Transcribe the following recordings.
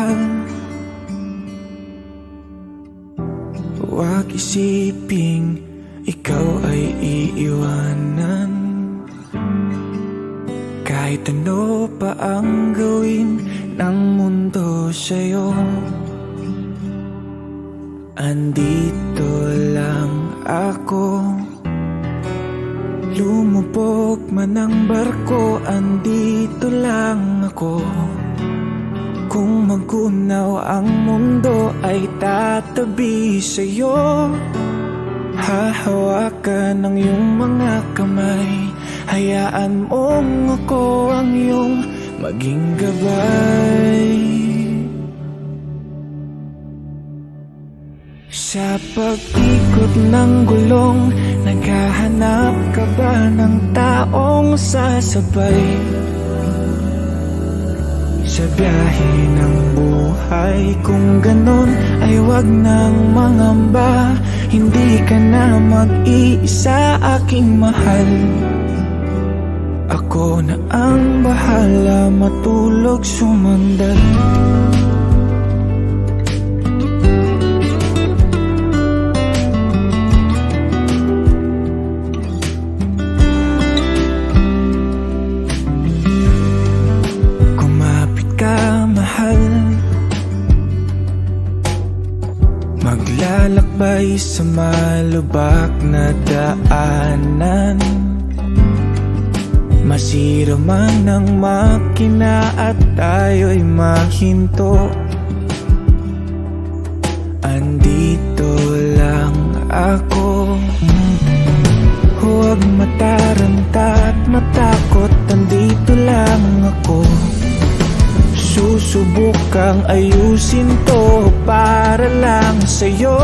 mahal Huwag isiping ikaw ay iiwanan. Kahit ano pa ang gawin ng mundo sa'yo Andito lang ako. Lumubog man ang barko, andito lang ako. Kung magunaw ang mundo Ay tatabi sa'yo. Hahawakan ng iyong mga kamay. Hayaan mong ako ang iyong maging gabay. Sa pag-ikot ng gulong Naghahanap ka ba ng taong sasabay? Sa biyahe ng buhay. Kung ganon ay wag nang mangamba. Hindi ka na mag-iisa aking mahal. Ako na ang bahala matulog sumandal Maglalakbay sa malubak na daanan Masira man ang makina at tayo'y mahinto. Andito lang ako. Huwag mataranta at matakot Andito lang ako. Susubukang ayusin to para lang sa'yo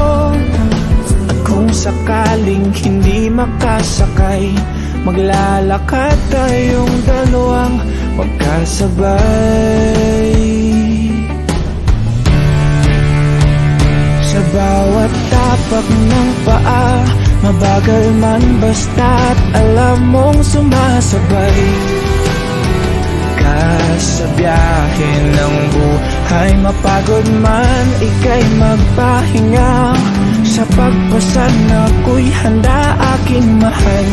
kung sakaling hindi makasakay Maglalakad tayong dalawang magkasabay. Sa bawat tapak ng paa Mabagal man basta't alam mong sumasabay. Sa biyahe ng buhay Mapagod man, ika'y magpahinga Sa pagpasan ako'y handa aking mahal.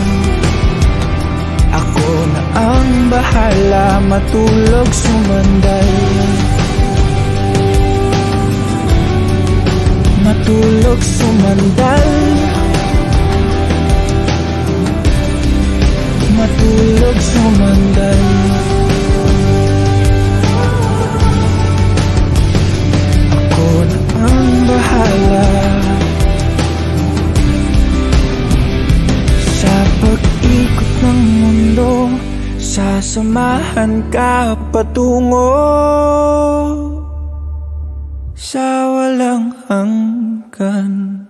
Ako na ang bahala matulog sumandal. Matulog sumandal. Matulog sumandal Sasamahan ka patungo Sa walang hanggan